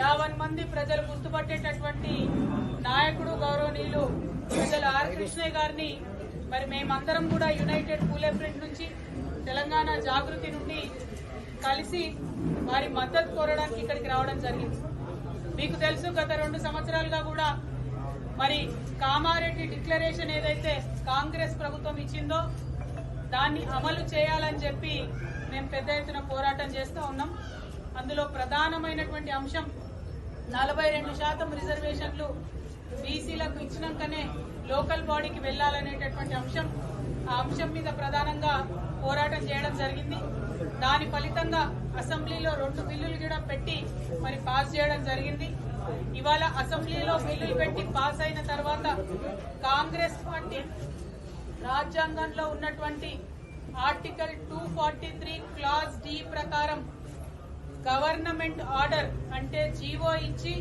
యాభై మంది ప్రజలు గుర్తుపట్టేటటువంటి నాయకుడు గౌరవనీయులు పెద్దల ఆర్ కృష్ణయ్య గారిని మరి మేమందరం కూడా యునైటెడ్ పూలే ప్రింట్ నుంచి తెలంగాణ జాగృతి నుండి కలిసి వారి మద్దతు కోరడానికి ఇక్కడికి రావడం జరిగింది. మీకు తెలుసు గత రెండు సంవత్సరాలుగా కూడా మరి కామారెడ్డి డిక్లరేషన్ ఏదైతే కాంగ్రెస్ ప్రభుత్వం ఇచ్చిందో దాన్ని అమలు చేయాలని చెప్పి మేము పెద్ద ఎత్తున పోరాటం చేస్తూ ఉన్నాం. అందులో ప్రధానమైనటువంటి అంశం నలభై రెండు శాతం రిజర్వేషన్లు బీసీలకు ఇచ్చినాకనే లోకల్ బాడీకి వెళ్ళాలనేటటువంటి అంశం ఆ అంశం మీద ప్రధానంగా పోరాటం చేయడం జరిగింది. దాని ఫలితంగా అసెంబ్లీలో రెండు బిల్లులు కూడా పెట్టి మరి పాస్ చేయడం జరిగింది. ఇవాళ అసెంబ్లీలో బిల్లులు పెట్టి పాస్ అయిన తర్వాత కాంగ్రెస్ పార్టీ రాజ్యాంగంలో ఉన్నటువంటి article two forty three D ప్రకారం గవర్నమెంట్ ఆర్డర్ అంటే జీవో ఇచ్చి